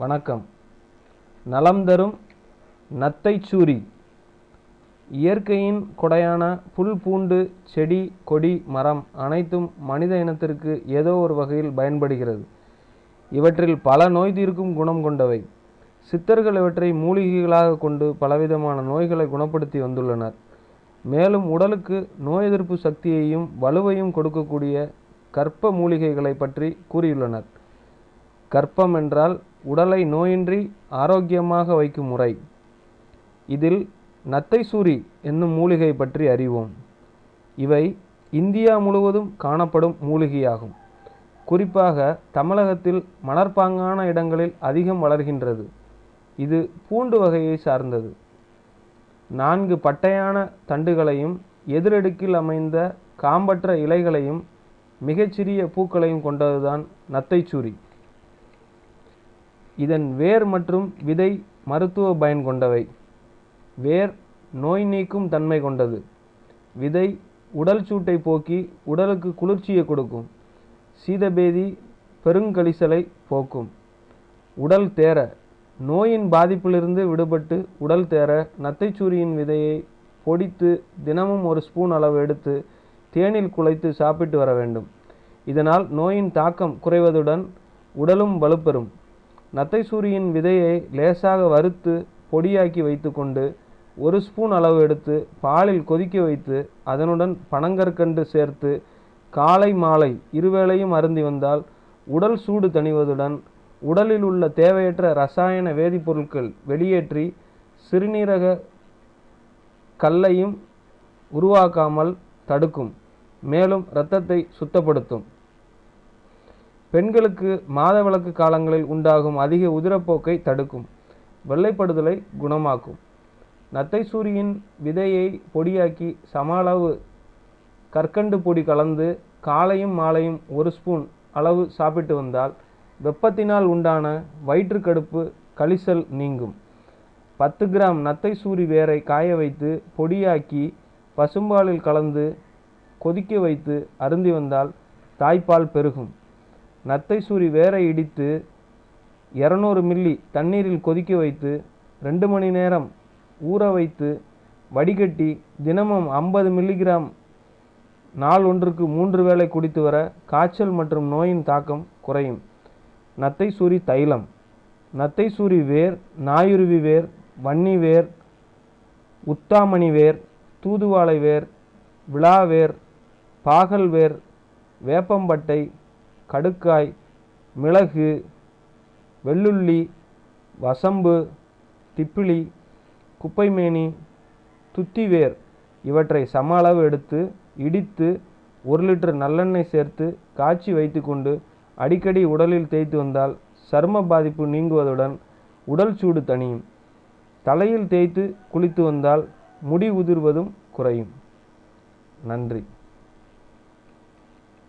வணக்கம். நலம் தரும் நத்தைச்சூரி. இயற்கையின் கொடையான புல் பூண்டு செடி கொடி மரம் அனைத்தும் மனித இனத்திற்கு ஏதோ ஒரு வகையில் பயன்படுகிறது. இவற்றில் பல நோய் தீர்க்கும் குணம் கொண்டவை. சித்தர்கள் இவற்றை மூலிகைகளாக கொண்டு பலவிதமான நோய்களை குணப்படுத்தி வந்துள்ளனர். மேலும் உடலுக்கு நோய் எதிர்ப்பு சக்தியையும் வலுவையும் கொடுக்கக்கூடிய கற்ப மூலிகைகளை பற்றி கூறியுள்ளனர். கற்பம் என்றால் உடலை நோயின்றி ஆரோக்கியமாக வைக்கும் முறை. இதில் நத்தைசூரி என்னும் மூலிகை பற்றி அறிவோம். இவை இந்தியா முழுவதும் காணப்படும் மூலிகையாகும். குறிப்பாக தமிழகத்தில் மணற்பாங்கான இடங்களில் அதிகம் வளர்கின்றது. இது பூண்டு வகையை சார்ந்தது. நான்கு பட்டையான தண்டுகளையும் எதிரடுக்கில் அமைந்த காம்பற்ற இலைகளையும் மிகச்சிறிய பூக்களையும் கொண்டதுதான் நத்தைச்சூரி. இதன் வேர் மற்றும் விதை மருத்துவ பயன் கொண்டவை. வேர் நோய் நீக்கும் தன்மை கொண்டது. விதை உடல் சூட்டை போக்கி உடலுக்கு குளிர்ச்சியை கொடுக்கும். சீதபேதி பெருங்கழிசலை போக்கும். உடல் தேர. நோயின் பாதிப்பிலிருந்து விடுபட்டு உடல் தேர நத்தைச்சூரியின் விதையை பொடித்து தினமும் ஒரு ஸ்பூன் அளவு எடுத்து தேனில் குலைத்து சாப்பிட்டு வர வேண்டும். இதனால் நோயின் தாக்கம் குறைவதுடன் உடலும் வலுப்பெறும். நத்தைசூரியின் விதையை லேசாக வறுத்து பொடியாக்கி வைத்துக்கொண்டு ஒரு ஸ்பூன் அளவு எடுத்து பாலில் கொதிக்க வைத்து அதனுடன் பனங்கற்கண்டு சேர்த்து காலை மாலை இருவேளையும் அருந்தி வந்தால் உடல் சூடு தணிவதுடன் உடலில் உள்ள தேவையற்ற ரசாயன வேதிப்பொருட்கள் வெளியேற்றி சிறுநீரக கல்லையும் உருவாக்காமல் தடுக்கும் மேலும் இரத்தத்தை சுத்தப்படுத்தும். பெண்களுக்கு மாதவிளக்கு காலங்களில் உண்டாகும் அதிக உதிரப்போக்கை தடுக்கும். வெள்ளைப்படுதலை குணமாக்கும். நத்தைசூரியின் விதையை பொடியாக்கி சம அளவு கற்கண்டு பொடி கலந்து காலையும் மாலையும் ஒரு ஸ்பூன் அளவு சாப்பிட்டு வந்தால் வெப்பத்தினால் உண்டான வயிற்றுக்கடுப்பு கழிசல் நீங்கும். பத்து கிராம் நத்தைசூரி வேரை காய வைத்து பொடியாக்கி பசும்பாலில் கலந்து கொதிக்க வைத்து அருந்தி வந்தால் தாய்ப்பால் பெருகும். நத்தை சூரி வேரை இடித்து இரநூறு மில்லி தண்ணீரில் கொதிக்க வைத்து ரெண்டு மணி நேரம் ஊற வைத்து வடிகட்டி தினமும் ஐம்பது மில்லிகிராம் நாள் ஒன்றுக்கு மூன்று வேளை குடித்து வர காய்ச்சல் மற்றும் நோயின் தாக்கம் குறையும். நத்தைசூரி தைலம். நத்தைசூரி வேர் நாயுருவி வேர் வன்னி வேர் உத்தாமணி வேர் தூதுவாளை வேர் விழாவேர் பாகல் வேர் வேப்பம்பட்டை கடுக்காய் மிளகு வெள்ளுள்ளி வசம்பு திப்பிலி குப்பைமேனி துத்திவேர் இவற்றை சம அளவு எடுத்து இடித்து ஒரு லிட்டர் நல்லெண்ணெய் சேர்த்து காய்ச்சி வைத்துக்கொண்டு அடிக்கடி உடலில் தேய்த்து வந்தால் சரும பாதிப்பு நீங்குவதுடன் உடல் சூடு தணியும். தலையில் தேய்த்து குளித்து வந்தால் முடி உதிர்வதும் குறையும். நன்றி.